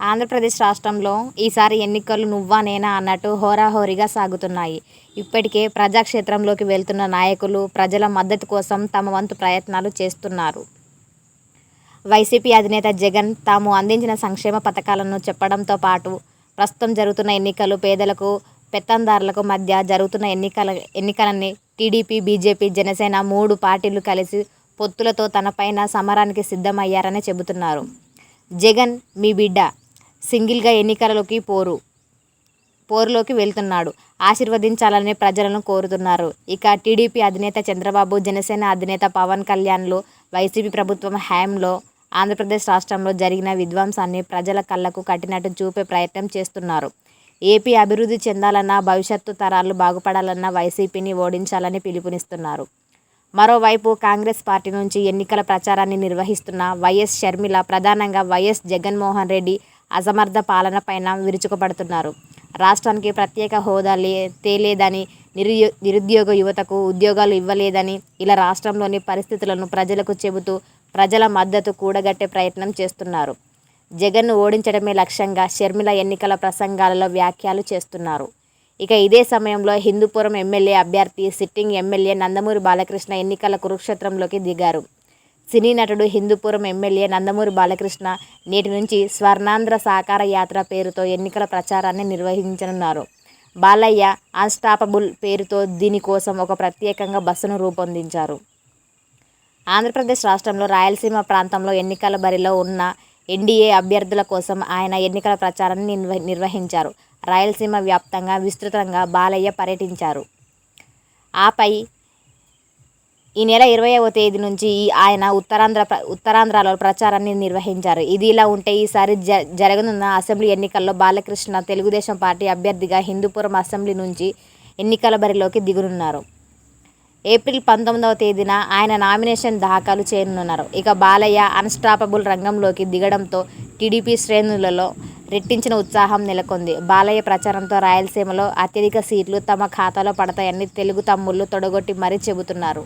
ఆంధ్రప్రదేశ్ రాష్ట్రంలో ఈసారి ఎన్నికలు నువ్వా నేనా అన్నట్టు హోరాహోరీగా సాగుతున్నాయి. ఇప్పటికే ప్రజాక్షేత్రంలోకి వెళ్తున్న నాయకులు ప్రజల మద్దతు కోసం తమ వంతు ప్రయత్నాలు చేస్తున్నారు. వైసీపీ అధినేత జగన్ తాము అందించిన సంక్షేమ పథకాలను చెప్పడంతో పాటు ప్రస్తుతం జరుగుతున్న ఎన్నికలు పేదలకు, పెత్తందారులకు మధ్య జరుగుతున్న ఎన్నికల ఎన్నికలని టీడీపీ, బీజేపీ, జనసేన మూడు పార్టీలు కలిసి పొత్తులతో తనపైన సమరానికి సిద్ధమయ్యారని చెబుతున్నారు. జగన్ మీ బిడ్డ సింగిల్గా ఎన్నికలలోకి పోరు పోరులోకి వెళ్తున్నాడు. ఆశీర్వదించాలని ప్రజలను కోరుతున్నారు. ఇక టీడీపీ అధినేత చంద్రబాబు, జనసేన అధినేత పవన్ కళ్యాణ్లో వైసీపీ ప్రభుత్వం హయాంలో ఆంధ్రప్రదేశ్ రాష్ట్రంలో జరిగిన విధ్వంసాన్ని ప్రజల కళ్ళకు కట్టినట్టు చూపే ప్రయత్నం చేస్తున్నారు. ఏపీ అభివృద్ధి చెందాలన్నా, భవిష్యత్తు తరాలు బాగుపడాలన్నా వైసీపీని ఓడించాలని పిలుపునిస్తున్నారు. మరోవైపు కాంగ్రెస్ పార్టీ నుంచి ఎన్నికల ప్రచారాన్ని నిర్వహిస్తున్న వైఎస్ షర్మిల ప్రధానంగా వైఎస్ జగన్మోహన్ రెడ్డి అసమర్థ పాలనపైన విరుచుకుపడుతున్నారు. రాష్ట్రానికి ప్రత్యేక హోదా లే తేలేదని, నిరుద్యోగ యువతకు ఉద్యోగాలు ఇవ్వలేదని ఇలా రాష్ట్రంలోని పరిస్థితులను ప్రజలకు చెబుతూ ప్రజల మద్దతు కూడగట్టే ప్రయత్నం చేస్తున్నారు. జగన్ను ఓడించడమే లక్ష్యంగా షర్మిల ఎన్నికల ప్రసంగాలలో వ్యాఖ్యలు చేస్తున్నారు. ఇక ఇదే సమయంలో హిందూపురం ఎమ్మెల్యే అభ్యర్థి, సిట్టింగ్ ఎమ్మెల్యే నందమూరి బాలకృష్ణ ఎన్నికల కురుక్షేత్రంలోకి దిగారు. సినీ నటుడు, హిందూపురం ఎమ్మెల్యే నందమూరి బాలకృష్ణ నేటి నుంచి 'స్వర్ణాంధ్ర సాకార యాత్ర' పేరుతో ఎన్నికల ప్రచారాన్ని నిర్వహించనున్నారు. బాలయ్య అన్స్టాపబుల్ పేరుతో దీని కోసం ఒక ప్రత్యేకంగా బస్సును రూపొందించారు. ఆంధ్రప్రదేశ్ రాష్ట్రంలో రాయలసీమ ప్రాంతంలో ఎన్నికల బరిలో ఉన్న ఎన్డీఏ అభ్యర్థుల కోసం ఆయన ఎన్నికల ప్రచారాన్ని నిర్వహించారు. రాయలసీమ వ్యాప్తంగా విస్తృతంగా బాలయ్య పర్యటించారు. ఆపై ఈ నెల ఇరవైవ తేదీ నుంచి ఆయన ఉత్తరాంధ్ర ఉత్తరాంధ్రలో ప్రచారాన్ని నిర్వహించారు. ఇదిలా ఉంటే ఈసారి జ జరగనున్న అసెంబ్లీ ఎన్నికల్లో బాలకృష్ణ తెలుగుదేశం పార్టీ అభ్యర్థిగా హిందూపురం అసెంబ్లీ నుంచి ఎన్నికల బరిలోకి దిగనున్నారు. ఏప్రిల్ పంతొమ్మిదవ తేదీన ఆయన నామినేషన్ దాఖలు చేయనున్నారు. ఇక బాలయ్య అన్స్టాపబుల్ రంగంలోకి దిగడంతో టీడీపీ శ్రేణులలో రెట్టించిన ఉత్సాహం నెలకొంది. బాలయ్య ప్రచారంతో రాయలసీమలో అత్యధిక సీట్లు తమ ఖాతాలో పడతాయని తెలుగు తమ్ముళ్ళు తొడగొట్టి మరీ చెబుతున్నారు.